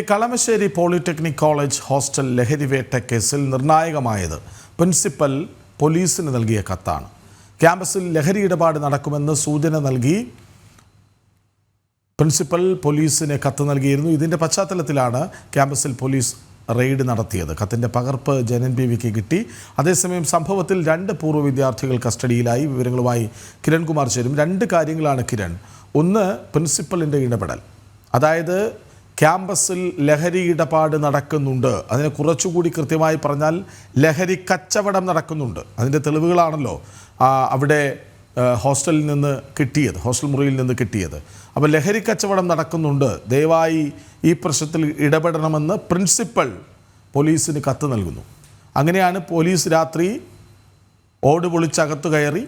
Kalamassery polytechnic college hostel ലഹരിവേട്ട കേസിൽ നിർണായകമായത് പ്രിൻസിപ്പൽ പോലീസിന് നൽകിയ കത്താണ്. ക്യാമ്പസിൽ ലഹരി ഇടപാട് നടക്കുമെന്ന് സൂചന നൽകി പ്രിൻസിപ്പൽ പോലീസിന് കത്ത് നൽകിയിരുന്നു. ഇതിന്റെ പശ്ചാത്തലത്തിലാണ് ക്യാമ്പസിൽ പോലീസ് റെയ്ഡ് നടത്തിയത്. കത്തിന്റെ പകർപ്പ് ജനൻ ബി വിക്ക് കിട്ടി. അതേസമയം സംഭവത്തിൽ രണ്ട് പൂർവ വിദ്യാർത്ഥികൾ കസ്റ്റഡിയിലായി. വിവരങ്ങളുമായി കിരൺകുമാർ ചേരും. രണ്ട് കാര്യങ്ങളാണ് കിരൺ. ഒന്ന് പ്രിൻസിപ്പലിന്റെ ഇടപെടൽ. അതായത് ക്യാമ്പസിൽ ലഹരി ഇടപാട് നടക്കുന്നുണ്ട്. അതിനെ കുറച്ചുകൂടി കൃത്യമായി പറഞ്ഞാൽ ലഹരി കച്ചവടം നടക്കുന്നുണ്ട്. അതിന്റെ തെളിവുകളാണല്ലോ അവിടെ ഹോസ്റ്റലിൽ നിന്ന് കിട്ടിയത് ഹോസ്റ്റൽ മുറിയിൽ നിന്ന് കിട്ടിയത്. അപ്പോൾ ലഹരി കച്ചവടം നടക്കുന്നുണ്ട്. ദയവായി ഈ പ്രശ്നത്തിൽ ഇടപെടണമെന്ന് പ്രിൻസിപ്പൽ പോലീസിന് കത്ത് നൽകുന്നു. അങ്ങനെയാണ് പോലീസ് രാത്രി ഓട് പൊളിച്ചകത്ത് കയറി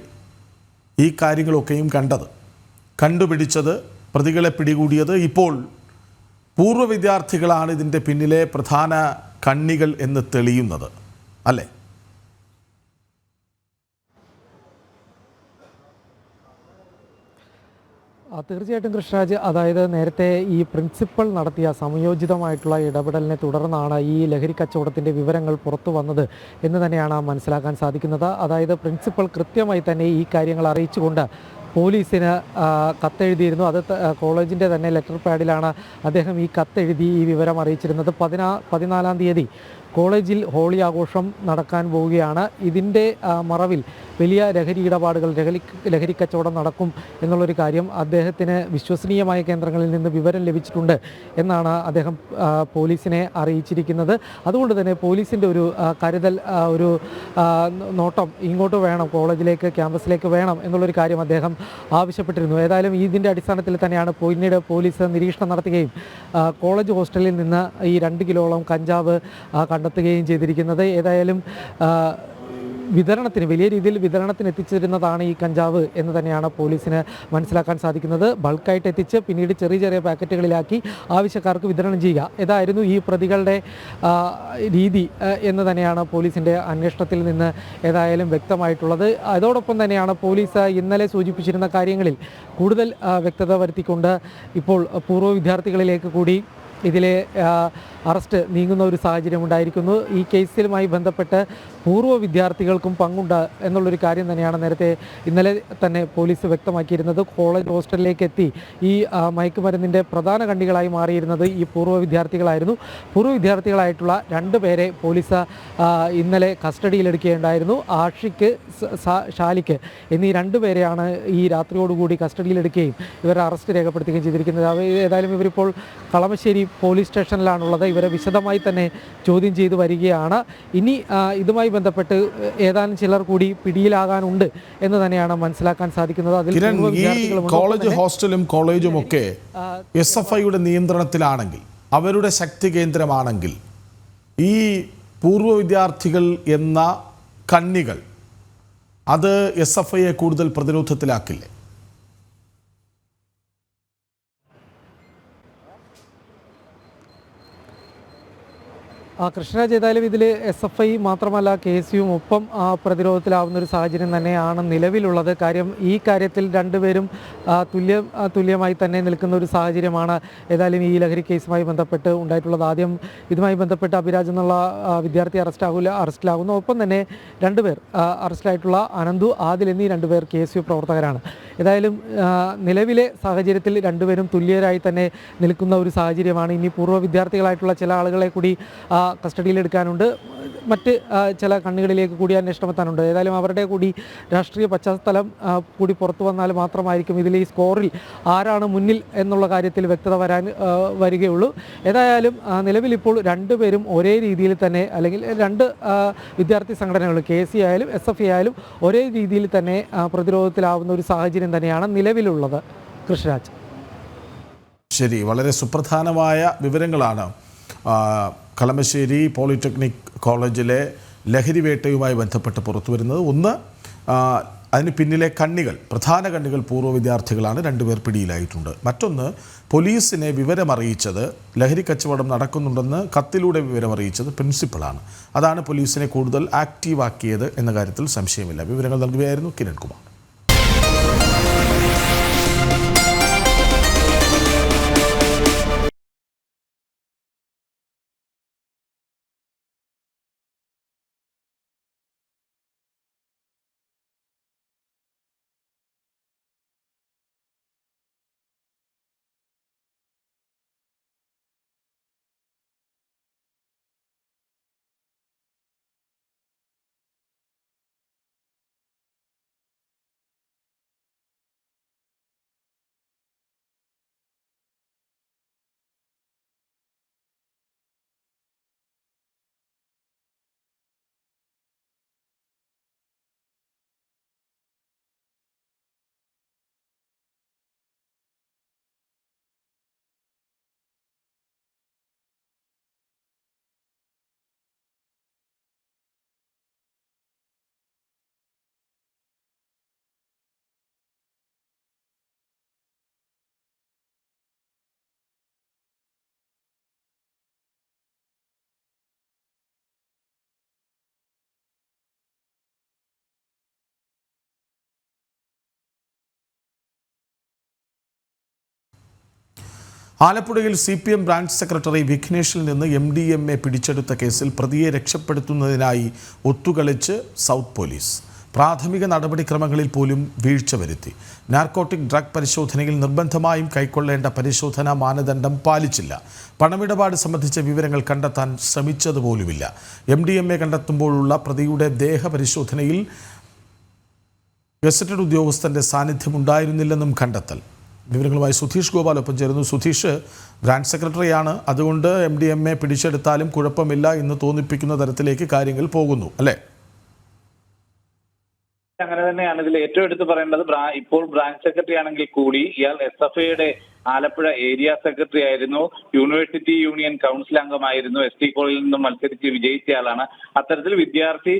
ഈ കാര്യങ്ങളൊക്കെയും കണ്ടത്. കണ്ടുപിടിച്ചത് പ്രതികളെ പിടികൂടിയത് ഇപ്പോൾ പൂർവ വിദ്യാർത്ഥികളാണ് ഇതിന്റെ പിന്നിലെ പ്രധാന കണ്ണികൾ എന്ന് തെളിയുന്നത് അല്ലേ? തീർച്ചയായിട്ടും കൃഷ്ണരാജ്. അതായത് നേരത്തെ ഈ പ്രിൻസിപ്പൽ നടത്തിയ സമയോചിതമായിട്ടുള്ള ഇടപെടലിനെ തുടർന്നാണ് ഈ ലഹരി കച്ചവടത്തിന്റെ വിവരങ്ങൾ പുറത്തു വന്നത് എന്ന് തന്നെയാണ് മനസ്സിലാക്കാൻ സാധിക്കുന്നത്. അതായത് പ്രിൻസിപ്പൽ കൃത്യമായി തന്നെ ഈ കാര്യങ്ങൾ അറിയിച്ചുകൊണ്ട് പോലീസിന് കത്തെഴുതിയിരുന്നു. അത് കോളേജിന്റെ തന്നെ ലെറ്റർ പാഡിലാണ് അദ്ദേഹം ഈ കത്തെഴുതി ഈ വിവരം അറിയിച്ചിരുന്നത്. പതിനാ പതിനാലാം തീയതി കോളേജിൽ ഹോളി ആഘോഷം നടക്കാൻ പോവുകയാണ്. ഇതിന്റെ മറവിൽ വലിയ ലഹരി ഇടപാടുകൾ ലഹരി ലഹരിക്കച്ചവടം നടക്കും എന്നുള്ളൊരു കാര്യം അദ്ദേഹത്തിന് വിശ്വസനീയമായ കേന്ദ്രങ്ങളിൽ നിന്ന് വിവരം ലഭിച്ചിട്ടുണ്ട് എന്നാണ് അദ്ദേഹം പോലീസിനെ അറിയിച്ചിരിക്കുന്നത്. അതുകൊണ്ട് തന്നെ പോലീസിന്റെ ഒരു കരുതൽ ഒരു നോട്ടം ഇങ്ങോട്ട് വേണം കോളേജിലേക്ക് ക്യാമ്പസിലേക്ക് വേണം എന്നുള്ളൊരു കാര്യം അദ്ദേഹം ആവശ്യപ്പെട്ടിരുന്നു. ഏതായാലും ഇതിന്റെ അടിസ്ഥാനത്തിൽ തന്നെയാണ് പിന്നീട് പോലീസ് നിരീക്ഷണം നടത്തുകയും കോളേജ് ഹോസ്റ്റലിൽ നിന്ന് ഈ രണ്ട് കിലോളം കഞ്ചാവ് കണ്ടെത്തുകയും ചെയ്തിരിക്കുന്നത്. ഏതായാലും വിതരണത്തിന് വലിയ രീതിയിൽ വിതരണത്തിന് എത്തിച്ചിരുന്നതാണ് ഈ കഞ്ചാവ് എന്ന് തന്നെയാണ് പോലീസിന് മനസ്സിലാക്കാൻ സാധിക്കുന്നത്. ബൾക്കായിട്ട് എത്തിച്ച് പിന്നീട് ചെറിയ ചെറിയ പാക്കറ്റുകളിലാക്കി ആവശ്യക്കാർക്ക് വിതരണം ചെയ്യുക. ഇതായിരുന്നു ഈ പ്രതികളുടെ രീതി എന്ന് തന്നെയാണ് പോലീസിന്റെ അന്വേഷണത്തിൽ നിന്ന് ഏതായാലും വ്യക്തമായിട്ടുള്ളത്. അതോടൊപ്പം തന്നെയാണ് പോലീസ് ഇന്നലെ സൂചിപ്പിച്ചിരുന്ന കാര്യങ്ങളിൽ കൂടുതൽ വ്യക്തത വരുത്തിക്കൊണ്ട് ഇപ്പോൾ പൂർവ വിദ്യാർത്ഥികളിലേക്ക് കൂടി ഇതിലെ അറസ്റ്റ് നീങ്ങുന്ന ഒരു സാഹചര്യം ഉണ്ടായിരിക്കുന്നു. ഈ കേസിലുമായി ബന്ധപ്പെട്ട് പൂർവ വിദ്യാർത്ഥികൾക്കും പങ്കുണ്ട് എന്നുള്ളൊരു കാര്യം തന്നെയാണ് നേരത്തെ ഇന്നലെ തന്നെ പോലീസ് വ്യക്തമാക്കിയിരുന്നത്. കോളേജ് ഹോസ്റ്റലിലേക്ക് എത്തി ഈ മയക്കുമരുന്നിന്റെ പ്രധാന കണ്ണികളായി മാറിയിരുന്നത് ഈ പൂർവ വിദ്യാർത്ഥികളായിരുന്നു. പൂർവ വിദ്യാർത്ഥികളായിട്ടുള്ള രണ്ട് പേരെ പോലീസ് ഇന്നലെ കസ്റ്റഡിയിലെടുക്കുകയുണ്ടായിരുന്നു. ആഷിക്ക് ഷാലിക്ക് എന്നീ രണ്ട് പേരെയാണ് ഈ രാത്രിയോടുകൂടി കസ്റ്റഡിയിലെടുക്കുകയും ഇവരെ അറസ്റ്റ് രേഖപ്പെടുത്തുകയും ചെയ്തിരിക്കുന്നത്. ഏതായാലും ഇവരിപ്പോൾ കളമശ്ശേരി പോലീസ് സ്റ്റേഷനിലാണുള്ളത്. ഇവരെ വിശദമായി തന്നെ ചോദ്യം ചെയ്തു വരികയാണ്. ഇനി ഇതുമായി ബന്ധപ്പെട്ട് ഏതാനും ചിലർ കൂടി പിടിയിലാകാനുണ്ട് എന്ന് തന്നെയാണ് മനസ്സിലാക്കാൻ സാധിക്കുന്നത്. അതിൽ കോളേജ് ഹോസ്റ്റലും കോളേജും ഒക്കെ എസ് എഫ് ഐയുടെ നിയന്ത്രണത്തിലാണെങ്കിൽ അവരുടെ ശക്തി കേന്ദ്രമാണെങ്കിൽ ഈ പൂർവ വിദ്യാർത്ഥികൾ എന്ന കണ്ണികൾ അത് എസ് എഫ് ഐയെ കൂടുതൽ പ്രതിരോധത്തിലാക്കില്ലേ? ആ കൃഷ്ണ ചെയ്താലും ഇതിൽ എസ് എഫ് ഐ മാത്രമല്ല കെ എസ് യുവും ഒപ്പം പ്രതിരോധത്തിലാവുന്ന ഒരു സാഹചര്യം തന്നെയാണ് നിലവിലുള്ളത്. കാര്യം ഈ കാര്യത്തിൽ രണ്ടുപേരും തുല്യ തുല്യമായി തന്നെ നിൽക്കുന്ന ഒരു സാഹചര്യമാണ് ഏതായാലും ഈ ലഹരി കേസുമായി ബന്ധപ്പെട്ട് ഉണ്ടായിട്ടുള്ളത്. ആദ്യം ഇതുമായി ബന്ധപ്പെട്ട് അഭിരാജ് എന്നുള്ള വിദ്യാർത്ഥി അറസ്റ്റ് അറസ്റ്റിലാകുന്ന ഒപ്പം തന്നെ രണ്ടുപേർ അറസ്റ്റിലായിട്ടുള്ള അനന്തു ആദിൽ എന്നീ രണ്ടുപേർ കെ എസ് യു പ്രവർത്തകരാണ്. ഏതായാലും നിലവിലെ സാഹചര്യത്തിൽ രണ്ടുപേരും തുല്യരായി തന്നെ നിൽക്കുന്ന ഒരു സാഹചര്യമാണ്. ഇനി പൂർവ വിദ്യാർത്ഥികളായിട്ടുള്ള ചില ആളുകളെ കൂടി കസ്റ്റഡിയിലെടുക്കാനുണ്ട് മറ്റ് ചില കണ്ണുകളിലേക്ക് കൂടി അന്വേഷണം എത്താനുണ്ട്. ഏതായാലും അവരുടെ കൂടി രാഷ്ട്രീയ പശ്ചാത്തലം കൂടി പുറത്തു വന്നാൽ മാത്രമായിരിക്കും ഇതിൽ ഈ സ്കോറിൽ ആരാണ് മുന്നിൽ എന്നുള്ള കാര്യത്തിൽ വ്യക്തത വരാൻ വരികയുള്ളൂ. ഏതായാലും നിലവിലിപ്പോൾ രണ്ടുപേരും ഒരേ രീതിയിൽ തന്നെ അല്ലെങ്കിൽ രണ്ട് വിദ്യാർത്ഥി സംഘടനകൾ കെ സി ആയാലും എസ് എഫ് ആയാലും ഒരേ രീതിയിൽ തന്നെ പ്രതിരോധത്തിലാവുന്ന ഒരു സാഹചര്യം തന്നെയാണ് നിലവിലുള്ളത്. കൃഷ്ണരാജ്. ശരി വളരെ സുപ്രധാനമായ വിവരങ്ങളാണ് കളമശ്ശേരി പോളിടെക്നിക് കോളേജിലെ ലഹരിവേട്ടയുമായി ബന്ധപ്പെട്ട് പുറത്തു വരുന്നത് ഒന്ന് അതിന് പിന്നിലെ കണ്ണികൾ പ്രധാന കണ്ണികൾ പൂർവ വിദ്യാർത്ഥികളാണ് രണ്ടുപേർ പിടിയിലായിട്ടുണ്ട്. മറ്റൊന്ന് പോലീസിനെ വിവരമറിയിച്ചത് ലഹരി കച്ചവടം നടക്കുന്നുണ്ടെന്ന് കത്തിലൂടെ വിവരമറിയിച്ചത് പ്രിൻസിപ്പളാണ്. അതാണ് പോലീസിനെ കൂടുതൽ ആക്റ്റീവാക്കിയത് എന്ന കാര്യത്തിൽ സംശയമില്ല. വിവരങ്ങൾ നൽകുകയായിരുന്നു കിരൺകുമാർ. ആലപ്പുഴയിൽ C P M branch secretary വിഘ്നേഷിൽ നിന്ന് എം ഡി എം എ പിടിച്ചെടുത്ത കേസിൽ പ്രതിയെ രക്ഷപ്പെടുത്തുന്നതിനായി ഒത്തുകളിച്ച് സൗത്ത് പോലീസ്. പ്രാഥമിക നടപടിക്രമങ്ങളിൽ പോലും വീഴ്ച വരുത്തി. നാർക്കോട്ടിക് ഡ്രഗ് പരിശോധനയിൽ നിർബന്ധമായും കൈക്കൊള്ളേണ്ട പരിശോധനാ മാനദണ്ഡം പാലിച്ചില്ല. പണമിടപാട് സംബന്ധിച്ച വിവരങ്ങൾ കണ്ടെത്താൻ ശ്രമിച്ചതുപോലുമില്ല. എം ഡി എം എ കണ്ടെത്തുമ്പോഴുള്ള പ്രതിയുടെ ദേഹപരിശോധനയിൽ ഗസറ്റഡ് ഉദ്യോഗസ്ഥന്റെ സാന്നിധ്യമുണ്ടായിരുന്നില്ലെന്നും കണ്ടെത്തൽ. വിവരങ്ങളുമായി സുധീഷ് ഗോപാൽ ഒപ്പം ചേരുന്നു. സുധീഷ് ബ്രാഞ്ച് സെക്രട്ടറിയാണ്. അതുകൊണ്ട് എം ഡി എം എ പിടിച്ചെടുത്താലും കുഴപ്പമില്ല എന്ന് തോന്നിപ്പിക്കുന്ന തരത്തിലേക്ക് കാര്യങ്ങൾ പോകുന്നു. അല്ലേ? അങ്ങനെ തന്നെയാണ്. ഇതിൽ ഏറ്റവും എടുത്ത് പറയേണ്ടത് ഇപ്പോൾ ബ്രാഞ്ച് സെക്രട്ടറി ആണെങ്കിൽ കൂടി ഇയാൾ എസ് എഫ് ഐയുടെ ആലപ്പുഴ ഏരിയ സെക്രട്ടറി ആയിരുന്നു. യൂണിവേഴ്സിറ്റി യൂണിയൻ കൗൺസിൽ അംഗമായിരുന്നു. എസ് ടി കോളിൽ നിന്നും മത്സരിച്ച് വിജയിച്ചയാളാണ് അത്തരത്തിൽ വിദ്യാർത്ഥി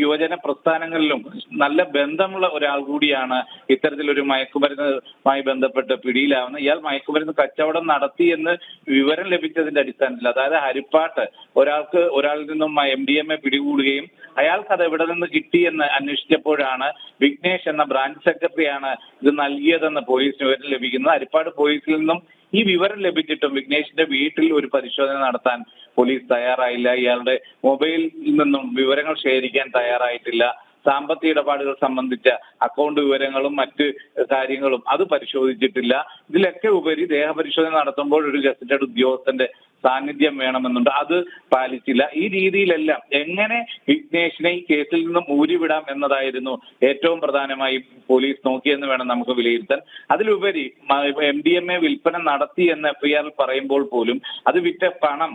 യുവജന പ്രസ്ഥാനങ്ങളിലും നല്ല ബന്ധമുള്ള ഒരാൾ കൂടിയാണ് ഇത്തരത്തിലൊരു മയക്കുമരുന്നുമായി ബന്ധപ്പെട്ട് പിടിയിലാവുന്നത് ഇയാൾ മയക്കുമരുന്ന് കച്ചവടം നടത്തി എന്ന് വിവരം ലഭിച്ചതിന്റെ അടിസ്ഥാനത്തിൽ അതായത് ഹരിപ്പാട്ട് ഒരാൾക്ക് ഒരാളിൽ നിന്നും എം ഡി എം എ പിടികൂടുകയും അയാൾക്ക് അത് എവിടെ നിന്ന് കിട്ടിയെന്ന് അന്വേഷിച്ചപ്പോഴാണ് വിഘ്നേഷ് എന്ന ബ്രാഞ്ച് സെക്രട്ടറിയാണ് ഇത് നൽകിയതെന്ന് പോലീസിന് വിവരം ലഭിക്കുന്നത് ഹരിപ്പാട് പോലീസിൽ നിന്നും ഈ വിവരം ലഭിച്ചിട്ടും വിഘ്നേഷിന്റെ വീട്ടിൽ ഒരു പരിശോധന നടത്താൻ പോലീസ് തയ്യാറായില്ല. ഇയാളുടെ മൊബൈലിൽ നിന്നും വിവരങ്ങൾ ശേഖരിക്കാൻ തയ്യാറായിട്ടില്ല. സാമ്പത്തിക ഇടപാടുകൾ സംബന്ധിച്ച അക്കൗണ്ട് വിവരങ്ങളും മറ്റ് കാര്യങ്ങളും അത് പരിശോധിച്ചിട്ടില്ല. ഇതിലൊക്കെ ഉപരി ദേഹപരിശോധന നടത്തുമ്പോൾ ഒരു ഗസറ്റഡ് ഉദ്യോഗസ്ഥന്റെ സാന്നിധ്യം വേണമെന്നുണ്ട്. അത് പാലിച്ചില്ല. ഈ രീതിയിലെല്ലാം എങ്ങനെ വിഘ്നേഷിനെ ഈ കേസിൽ നിന്നും ഊരിവിടാം എന്നതായിരുന്നു ഏറ്റവും പ്രധാനമായി പോലീസ് നോക്കിയെന്ന് വേണം നമുക്ക് വിലയിരുത്താൻ. അതിലുപരി എം ഡി എം എ വിൽപ്പന നടത്തി എന്ന് എഫ് ഐ ആറിൽ പറയുമ്പോൾ പോലും അത് വിറ്റ പണം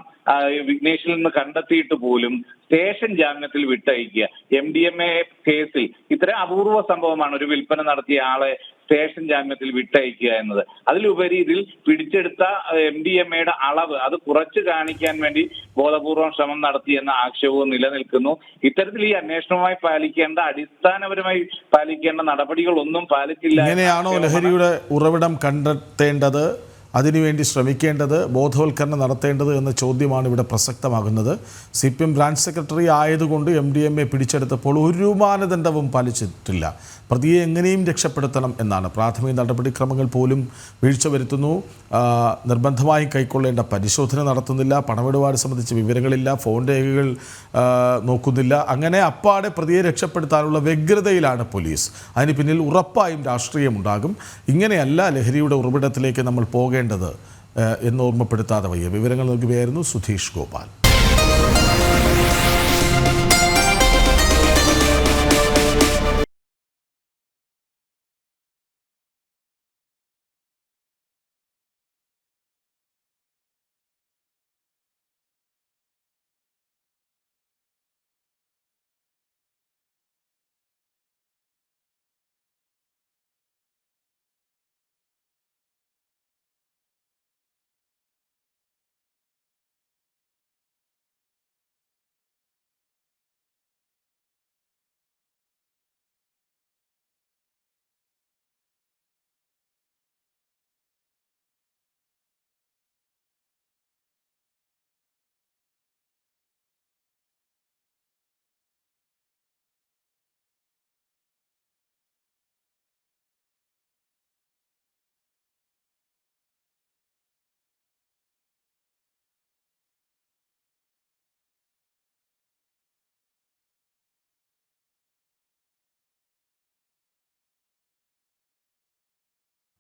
വിഘ്നേഷിൽ നിന്ന് കണ്ടെത്തിയിട്ട് പോലും സ്റ്റേഷൻ ജാമ്യത്തിൽ വിട്ടയക്കുക. എം ഡി എം എ കേസിൽ ഇത്ര അപൂർവ സംഭവമാണ്. ഒരു വിൽപ്പന നടത്തിയ ആളെ സ്റ്റേഷൻ ജാമ്യത്തിൽ വിട്ടയക്കുക എന്നത്. അതിലുപരി ഇതിൽ പിടിച്ചെടുത്ത എം ഡി എം എയുടെ അളവ് അത് കുറച്ച് കാണിക്കാൻ വേണ്ടി ബോധപൂർവം ശ്രമം നടത്തി എന്ന ആക്ഷേപവും നിലനിൽക്കുന്നു. ഇത്തരത്തിൽ ഈ അന്വേഷണവുമായി പാലിക്കേണ്ട അടിസ്ഥാനപരമായി പാലിക്കേണ്ട നടപടികളൊന്നും പാലിച്ചില്ല എങ്ങനെയാണോ ലഹരിയുടെ ഉറവിടം കണ്ടെത്തേണ്ടത്? അതിനുവേണ്ടി ശ്രമിക്കേണ്ടത് ബോധവൽക്കരണം നടത്തേണ്ടത് എന്ന ചോദ്യമാണ് ഇവിടെ പ്രസക്തമാകുന്നത്. C P M branch secretary ആയതുകൊണ്ട് എം ഡി എം എ പിടിച്ചെടുത്തപ്പോൾ ഒരു മാനദണ്ഡവും പാലിച്ചിട്ടില്ല. പ്രതിയെ എങ്ങനെയും രക്ഷപ്പെടുത്തണം എന്നാണ്. പ്രാഥമിക നടപടിക്രമങ്ങൾ പോലും വീഴ്ച വരുത്തുന്നു. നിർബന്ധമായി കൈക്കൊള്ളേണ്ട പരിശോധന നടത്തുന്നില്ല. പണമിടപാട് സംബന്ധിച്ച് വിവരങ്ങളില്ല. ഫോൺ രേഖകൾ നോക്കുന്നില്ല. അങ്ങനെ അപ്പാടെ പ്രതിയെ രക്ഷപ്പെടുത്താനുള്ള വ്യഗ്രതയിലാണ് പോലീസ്. അതിന് പിന്നിൽ ഉറപ്പായും രാഷ്ട്രീയമുണ്ടാകും. ഇങ്ങനെയല്ല ലഹരിയുടെ ഉറവിടത്തിലേക്ക് നമ്മൾ പോകേണ്ടത് എന്ന് ഓർമ്മപ്പെടുത്താതെ വയ്യ. വിവരങ്ങൾ നൽകുകയായിരുന്നു സുധീഷ് ഗോപാൽ.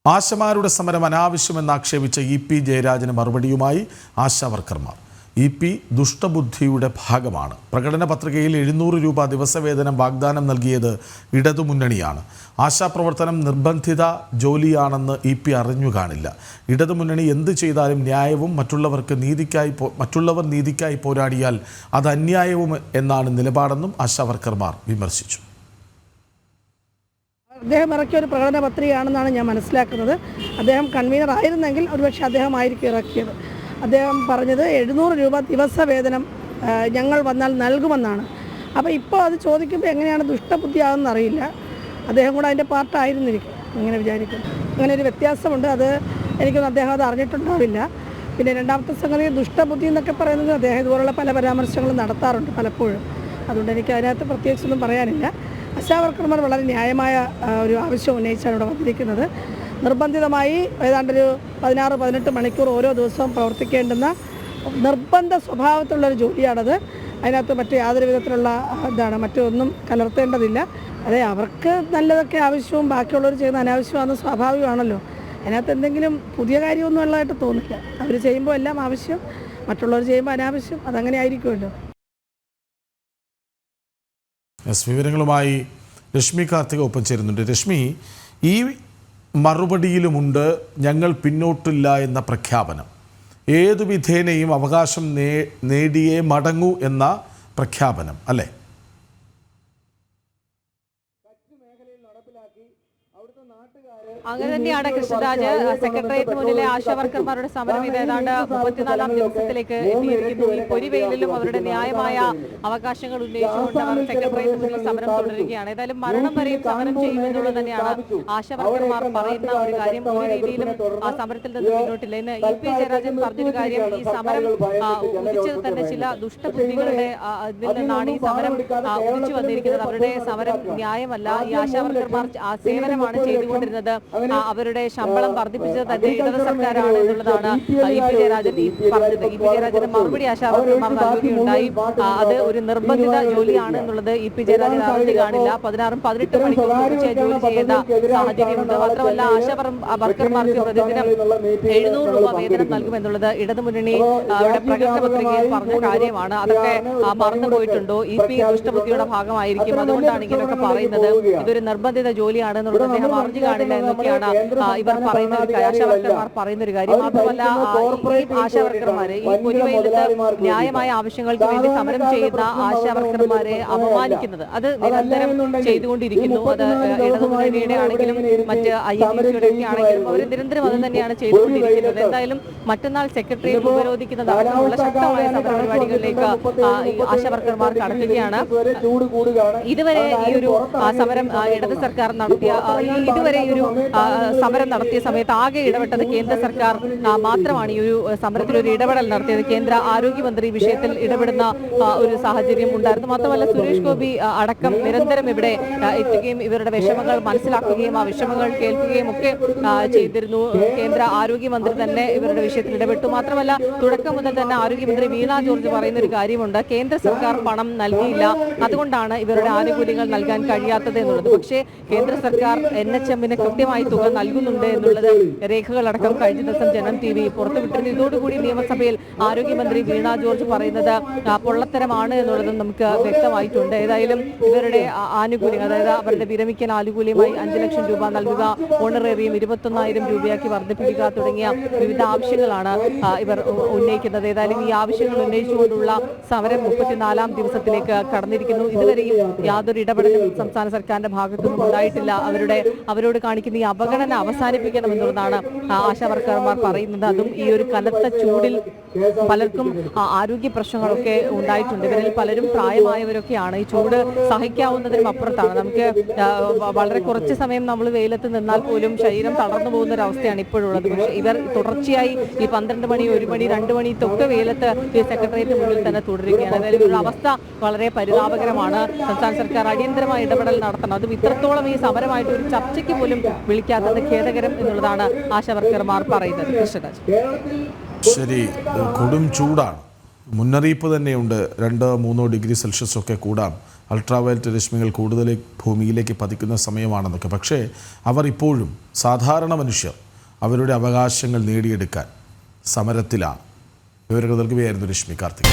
ആശമാരുടെ സമരം അനാവശ്യമെന്ന് ആക്ഷേപിച്ച ഇ പി ജയരാജന് മറുപടിയുമായി ആശാവർക്കർമാർ. ഇ പി ദുഷ്ടബുദ്ധിയുടെ ഭാഗമാണ്. പ്രകടന പത്രികയിൽ എഴുന്നൂറ് രൂപ ദിവസവേതനം വാഗ്ദാനം നൽകിയത് ഇടതുമുന്നണിയാണ്. ആശാപ്രവർത്തനം നിർബന്ധിത ജോലിയാണെന്ന് ഇ പി അറിഞ്ഞു കാണില്ല. ഇടതുമുന്നണി എന്ത് ചെയ്താലും ന്യായവും മറ്റുള്ളവർക്ക് നീതിക്കായി മറ്റുള്ളവർ നീതിക്കായി പോരാടിയാൽ അത് അന്യായവും എന്നാണ് നിലപാടെന്നും ആശാവർക്കർമാർ വിമർശിച്ചു. അദ്ദേഹം ഇറക്കിയ ഒരു പ്രകടന പത്രികയാണെന്നാണ് ഞാൻ മനസ്സിലാക്കുന്നത്. അദ്ദേഹം കൺവീനർ ആയിരുന്നെങ്കിൽ ഒരുപക്ഷെ അദ്ദേഹം ആയിരിക്കും ഇറക്കിയത്. അദ്ദേഹം പറഞ്ഞത് എഴുന്നൂറ് രൂപ ദിവസ വേതനം ഞങ്ങൾ വന്നാൽ നൽകുമെന്നാണ്. അപ്പോൾ ഇപ്പോൾ അത് ചോദിക്കുമ്പോൾ എങ്ങനെയാണ് ദുഷ്ടബുദ്ധിയാകുന്ന അറിയില്ല. അദ്ദേഹം കൂടെ അതിന്റെ പാർട്ടായിരുന്നിരിക്കും അങ്ങനെ വിചാരിക്കുന്നു അങ്ങനെ ഒരു വ്യത്യാസമുണ്ട്. അത് എനിക്കൊന്നും അദ്ദേഹം അത് അറിഞ്ഞിട്ടുണ്ടാവില്ല. പിന്നെ രണ്ടാമത്തെ സംഗതി ദുഷ്ടബുദ്ധി എന്നൊക്കെ പറയുന്നത് അദ്ദേഹം ഇതുപോലുള്ള പല പരാമർശങ്ങളും നടത്താറുണ്ട് പലപ്പോഴും. അതുകൊണ്ട് എനിക്ക് അതിനകത്ത് പ്രത്യേകിച്ചൊന്നും പറയാനില്ല. ആശാവർക്കർമാർ വളരെ ന്യായമായ ഒരു ആവശ്യം ഉന്നയിച്ചാണ് ഇവിടെ വന്നിരിക്കുന്നത്. നിർബന്ധിതമായി ഏതാണ്ടൊരു പതിനാറ് പതിനെട്ട് മണിക്കൂർ ഓരോ ദിവസവും പ്രവർത്തിക്കേണ്ടുന്ന നിർബന്ധ സ്വഭാവത്തിലുള്ളൊരു ജോലിയാണത്. അതിനകത്ത് മറ്റു യാതൊരു വിധത്തിലുള്ള ഇതാണ് മറ്റൊന്നും കലർത്തേണ്ടതില്ല. അതെ അവർക്ക് നല്ലതൊക്കെ ആവശ്യവും ബാക്കിയുള്ളവർ ചെയ്യുന്ന അനാവശ്യമാണെന്ന് സ്വാഭാവികമാണല്ലോ. അതിനകത്ത് എന്തെങ്കിലും പുതിയ കാര്യമൊന്നും ഉള്ളതായിട്ട് തോന്നില്ല. അവർ ചെയ്യുമ്പോൾ എല്ലാം ആവശ്യം മറ്റുള്ളവർ ചെയ്യുമ്പോൾ അനാവശ്യം അതങ്ങനെ ആയിരിക്കുമല്ലോ. എസ് വിവരങ്ങളുമായി രശ്മി കാർത്തിക ഒപ്പം ചേരുന്നുണ്ട്. രശ്മി ഈ മറുപടിയിലുമുണ്ട് ഞങ്ങൾ പിന്നോട്ടില്ല എന്ന പ്രഖ്യാപനം. ഏതു വിധേനയും അവകാശം നേടിയേ മടങ്ങൂ എന്ന പ്രഖ്യാപനം അല്ലേ? അങ്ങനെ തന്നെയാണ് കൃഷ്ണരാജ് സെക്രട്ടേറിയറ്റ് മുന്നിലെ ആശാ വർക്കർമാരുടെ സമരം. ഇത് ഏതാണ്ട് മുപ്പത്തിനാലാം ദിവസത്തിലേക്ക് എത്തിയിരിക്കുന്നു. ഈ പൊരിവെയിലും അവരുടെ ന്യായമായ അവകാശങ്ങൾ ഉന്നയിച്ചുകൊണ്ട് അവർ സെക്രട്ടേറിയറ്റ് മുന്നിൽ സമരം തുടരുകയാണ്. ഏതായാലും മരണം വരെയും സമരം ചെയ്യുമെന്നുള്ളത് തന്നെയാണ് ആശാ വർക്കർമാർ പറയുന്ന ഒരു കാര്യം. ഒരു രീതിയിലും സമരത്തിൽ നിന്ന് മുന്നോട്ടില്ല ഇന്ന് ഇ പി ജയരാജൻ പറഞ്ഞൊരു കാര്യം ഈ സമരം ഉദിച്ചത് തന്നെ ചില ദുഷ്ടബുദ്ധികളുടെ ഇതിൽ നിന്നാണ് ഈ സമരം ഉദിച്ചു വന്നിരിക്കുന്നത്. അവരുടെ സമരം ന്യായമല്ല. ഈ ആശാ വർക്കർമാർ ആ സേവനമാണ് ചെയ്തുകൊണ്ടിരുന്നത്. അവരുടെ ശമ്പളം വർദ്ധിപ്പിച്ചത് തന്നെ ഇടത് സർക്കാരാണ് എന്നുള്ളതാണ് ഇ പി ജയരാജൻ ഈ പറഞ്ഞത്. ഇ പി ജയരാജൻ മറുപടി ആശാ വർക്കർമാർ നൽകുകയുണ്ടായി അത് ഒരു നിർബന്ധിത ജോലിയാണ് എന്നുള്ളത് ഇ പി ജയരാജൻ അറിഞ്ഞു കാണില്ല പതിനാറും പതിനെട്ട് മണിക്കൂർ ജോലി ചെയ്യുന്ന സാഹചര്യമുണ്ട്. മാത്രമല്ല ആശാ വർ- വർക്കർമാർക്ക് പ്രതിദിനം എഴുന്നൂറ് രൂപ വേതനം നൽകുമെന്നുള്ളത് ഇടതുമുന്നണി അവരുടെ പ്രകടന പത്രികയിൽ പറഞ്ഞ കാര്യമാണ്. അതൊക്കെ മറന്നു പോയിട്ടുണ്ടോ. ഇ പി ദുഷ്ടബുദ്ധിയുടെ ഭാഗമായിരിക്കും. അതുകൊണ്ടാണ് ഇങ്ങനെയൊക്കെ പറയുന്നത്. ഇതൊരു നിർബന്ധിത ജോലിയാണ് എന്നുള്ളത് അദ്ദേഹം അറിഞ്ഞു കാണില്ല എന്നൊക്കെയാണ് ആ, ഇവർ പറയുന്ന ഒരു ആശാവർക്കർമാർ പറയുന്ന ഒരു കാര്യം. മാത്രമല്ല ഈ ആശാവർക്കർമാരെ ഈ പൊരുവയിലത്ത് ന്യായമായ ആവശ്യങ്ങൾക്ക് വേണ്ടി സമരം ചെയ്യുന്ന ആശാവർക്കർമാരെ അപമാനിക്കുന്നത്. അത് നിരന്തരം ചെയ്തുകൊണ്ടിരിക്കുന്നു. അത് ഇടതുമുന്നണിയുടെ ആണെങ്കിലും മറ്റ് ഐ എം ഒക്കെ ആണെങ്കിലും അവർ നിരന്തരം അത് തന്നെയാണ് ചെയ്തുകൊണ്ടിരിക്കുന്നത്. എന്തായാലും മറ്റന്നാൾ സെക്രട്ടറിയെ ഉപരോധിക്കുന്നത് അടക്കമുള്ള ശക്തമായ സമരപരിപാടികളിലേക്ക് ആശാവർക്കർമാർ കടക്കുകയാണ്. ഇതുവരെ ഈ ഒരു സമരം ഇടത് സർക്കാർ നടത്തിയ ഇതുവരെ ഈ ഒരു സമരം നടത്തിയ സമയത്ത് ആകെ ഇടപെട്ടത് കേന്ദ്ര സർക്കാർ. മാത്രമാണ് ഈ ഒരു സമരത്തിൽ ഒരു ഇടപെടൽ നടത്തിയത്. കേന്ദ്ര ആരോഗ്യമന്ത്രി വിഷയത്തിൽ ഇടപെടുന്ന ഒരു സാഹചര്യം ഉണ്ടായിരുന്നു. മാത്രമല്ല സുരേഷ് ഗോപി അടക്കം നിരന്തരം ഇവിടെ എത്തുകയും ഇവരുടെ വിഷമങ്ങൾ മനസ്സിലാക്കുകയും ആ വിഷമങ്ങൾ കേൾക്കുകയും ഒക്കെ ചെയ്തിരുന്നു. കേന്ദ്ര ആരോഗ്യമന്ത്രി തന്നെ ഇവരുടെ വിഷയത്തിൽ ഇടപെട്ടു. മാത്രമല്ല തുടക്കം മുതൽ തന്നെ ആരോഗ്യമന്ത്രി വീണ ജോർജ് പറയുന്ന ഒരു കാര്യമുണ്ട്. കേന്ദ്ര സർക്കാർ പണം നൽകിയില്ല. അതുകൊണ്ടാണ് ഇവരുടെ ആനുകൂല്യങ്ങൾ നൽകാൻ കഴിയാത്തത് എന്നുള്ളത്. പക്ഷേ കേന്ദ്ര സർക്കാർ എൻ എച്ച് എമ്മിന് കൃത്യമായി തുക നൽകുന്നുണ്ട് എന്നുള്ളത് രേഖകളടക്കം കഴിഞ്ഞ ദിവസം ജനം ടി വി പുറത്തുവിട്ടിരുന്നു. ഇതോടുകൂടി നിയമസഭയിൽ ആരോഗ്യമന്ത്രി വീണ ജോർജ് പറയുന്നത് പൊള്ളത്തരമാണ് എന്നുള്ളത് നമുക്ക് വ്യക്തമായിട്ടുണ്ട്. ഏതായാലും ഇവരുടെ ആനുകൂല്യം അതായത് അവരുടെ വിരമിക്കൽ ആനുകൂല്യമായി അഞ്ചു ലക്ഷം രൂപ നൽകുക ഓണറേറിയം ഇരുപത്തൊന്നായിരം രൂപയാക്കി വർദ്ധിപ്പിക്കുക തുടങ്ങിയ വിവിധ ആവശ്യങ്ങളാണ് ഇവർ ഉന്നയിക്കുന്നത്. ഏതായാലും ഈ ആവശ്യങ്ങൾ ഉന്നയിച്ചുകൊണ്ടുള്ള സമരം മുപ്പത്തിനാലാം ദിവസത്തിലേക്ക് കടന്നിരിക്കുന്നു. ഇതുവരെയും യാതൊരു ഇടപെടലും സംസ്ഥാന സർക്കാരിന്റെ ഭാഗത്തുനിന്നും ഉണ്ടായിട്ടില്ല. അവരുടെ അവരോട് കാണിക്കുന്ന ഈ അവഗണന അവസാനിപ്പിക്കണമെന്നുള്ളതാണ് ആശാ വർക്കർമാർ പറയുന്നത്. അതും ഈ ഒരു കനത്ത ചൂടിൽ പലർക്കും ആരോഗ്യ പ്രശ്നങ്ങളൊക്കെ ഉണ്ടായിട്ടുണ്ട്. ഇവരിൽ പലരും പ്രായമായവരൊക്കെയാണ്. ഈ ചൂട് സഹിക്കാവുന്നതിനും അപ്പുറത്താണ്. നമുക്ക് വളരെ കുറച്ച് സമയം നമ്മൾ വെയിലത്ത് നിന്നാൽ പോലും ശരീരം തളർന്നു പോകുന്ന ഒരു അവസ്ഥയാണ് ഇപ്പോഴുള്ളത്. പക്ഷേ ഇവർ തുടർച്ചയായി ഈ പന്ത്രണ്ട് മണി ഒരു മണി രണ്ട് മണി തൊക്കെ വെയിലത്ത് ഈ സെക്രട്ടേറിയറ്റ് മുന്നിൽ തന്നെ തുടരുകയാണ്. അതായത് ഇവരുടെ അവസ്ഥ വളരെ പരിതാപകരമാണ്. സംസ്ഥാന സർക്കാർ അടിയന്തരമായി ഇടപെടൽ നടത്തണം. അതും ഇത്രത്തോളം ഈ സമരമായിട്ട് ഒരു ചർച്ചയ്ക്ക് പോലും വിളിക്കാത്തത് ഖേദകരം എന്നുള്ളതാണ് ആശാവർക്കർമാർ പറയുന്നത്. കൃഷ്ണരാജ്. ശരി കൊടും ചൂടാണ്. മുന്നറിയിപ്പ് തന്നെയുണ്ട്. രണ്ടോ മൂന്നോ ഡിഗ്രി സെൽഷ്യസ് ഒക്കെ കൂടാം. അൾട്രാവയലറ്റ് രശ്മികൾ കൂടുതൽ ഭൂമിയിലേക്ക് പതിക്കുന്ന സമയമാണെന്നൊക്കെ. പക്ഷേ അവർ ഇപ്പോഴും സാധാരണ മനുഷ്യർ അവരുടെ അവകാശങ്ങൾ നേടിയെടുക്കാൻ സമരത്തിലാണ്. വിവരങ്ങൾ നൽകുകയായിരുന്നു രശ്മി കാർത്തിക്.